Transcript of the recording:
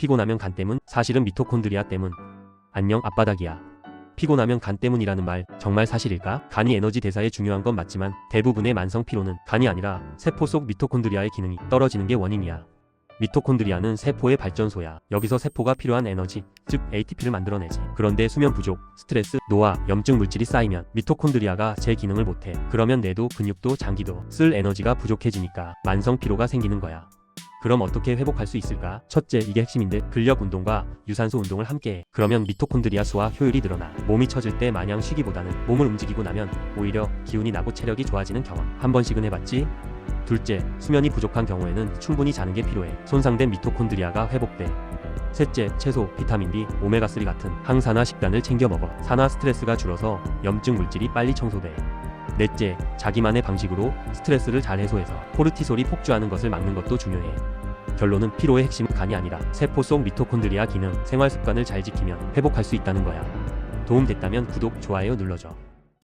피곤하면 간 때문? 사실은 미토콘드리아 때문. 안녕 앞바닥이야. 피곤하면 간 때문이라는 말 정말 사실일까? 간이 에너지 대사에 중요한 건 맞지만 대부분의 만성 피로는 간이 아니라 세포 속 미토콘드리아의 기능이 떨어지는 게 원인이야. 미토콘드리아는 세포의 발전소야. 여기서 세포가 필요한 에너지, 즉 ATP를 만들어내지. 그런데 수면 부족, 스트레스, 노화, 염증 물질이 쌓이면 미토콘드리아가 제 기능을 못해. 그러면 뇌도 근육도 장기도 쓸 에너지가 부족해지니까 만성 피로가 생기는 거야. 그럼 어떻게 회복할 수 있을까? 첫째, 이게 핵심인데 근력 운동과 유산소 운동을 함께 해. 그러면 미토콘드리아 수와 효율이 늘어나. 몸이 처질 때 마냥 쉬기보다는 몸을 움직이고 나면 오히려 기운이 나고 체력이 좋아지는 경험. 한 번씩은 해봤지? 둘째, 수면이 부족한 경우에는 충분히 자는 게 필요해. 손상된 미토콘드리아가 회복돼. 셋째, 채소, 비타민 D, 오메가3 같은 항산화 식단을 챙겨 먹어. 산화 스트레스가 줄어서 염증 물질이 빨리 청소돼. 넷째, 자기만의 방식으로 스트레스를 잘 해소해서 코르티솔이 폭주하는 것을 막는 것도 중요해. 결론은 피로의 핵심은 간이 아니라 세포 속 미토콘드리아 기능, 생활 습관을 잘 지키면 회복할 수 있다는 거야. 도움 됐다면 구독, 좋아요 눌러줘.